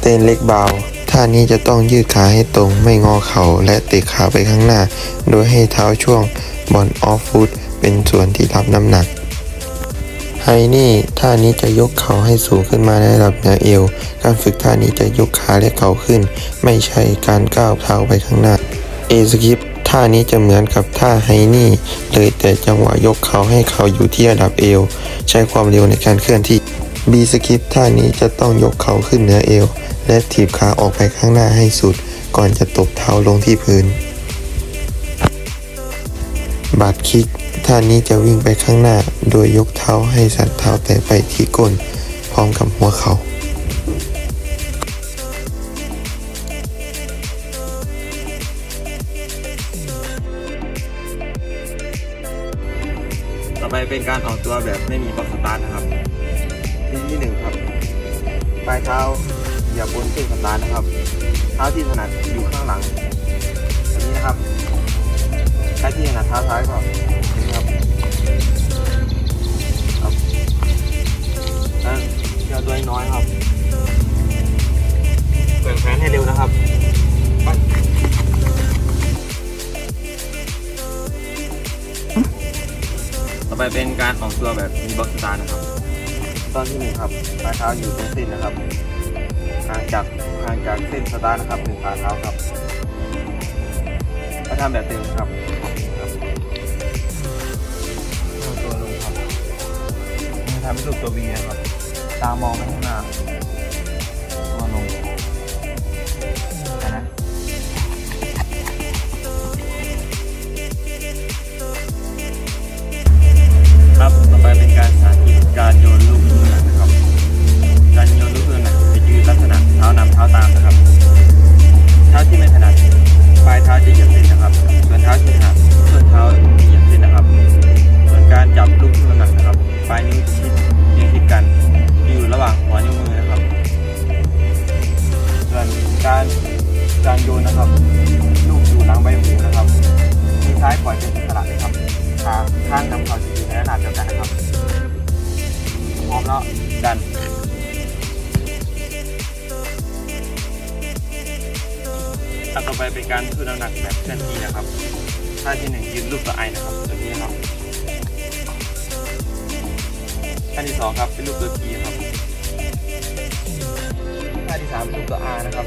เตนเล็กเบาท่านี้จะต้องยืดขาให้ตรงไม่งอเข่าและเตะขาไปข้างหน้า โดยให้เท้าช่วงบอลออฟฟุตเป็นส่วนที่รับน้ำหนักไฮนี่ท่านี้จะยกเข่าให้สูงขึ้นมาในระดับเหนือเอว การฝึกท่านี้จะยกขาและเข่าขึ้น ไม่ใช่การก้าวเท้าไปข้างหน้าเอสกิปท่านี้จะเหมือนกับท่าไฮนี่ เลยแต่จังหวะยกเข่าให้เข่าอยู่ที่ระดับเอว ใช้ความเร็วในการเคลื่อนที่ บีสกิปท่านี้จะต้องยกเข่าขึ้นเหนือเอว และถีบขาออกไปข้างหน้าให้สุด ก่อนจะตบเท้าลงที่พื้น บาดคิก ท่านี้จะวิ่งไปข้างหน้า โดยยกเท้าให้สันเท้าแตะไปที่ก้น พร้อมกับหัวเขา่าต่อไปเป็นการออกตัวแบบไม่มีบอกสตาร์ทนะครับ ทีที่หนึ่งครับ ปลายเท้าอย่าบนเส้นสตาร์ทนะครับ เท้าที่ถนัดอยู่ข้างหลังแบบนี้นะครับใครที่ถนัดเท้าซ้ายก็อย่างนี้ครับครับแล้วเที่ยวตัวน้อยครับแกว่งแขนให้เร็วนะครับไปต่อไปเป็นการออกตัวแบบมีบล็อกสตาร์นะครับ ตอนที่หนึ่งครับปลายเท้าอยู่ตรงเส้นนะครับห่างจากห่างจากเส้นสตาร์นะครับหนึ่งฝ่าเท้าครับถ้าทำแบบเต็มครับตัวลงครับทำให้รูปตัววีนะครับ ตามองไปข้างหน้า โยนนะครับ ลูกอยู่หลังใบหูนะครับมือซ้ายปล่อยเป็นอิสระเลยครับขาข้างกับเขาจะอยู่ในระดับเดียวกันนะครับพร้อมแล้วดันท่าต่อไปเป็นการทุ่นน้ำหนักแบบเคลื่อนที่นะครับท่าที่หนึ่งยืนรูปตัวไอนะครับตัวนี้นะครับท่าที่สองครับเป็นรูปตัวทีครับท่าที่สามเป็นรูปตัวอานะครับ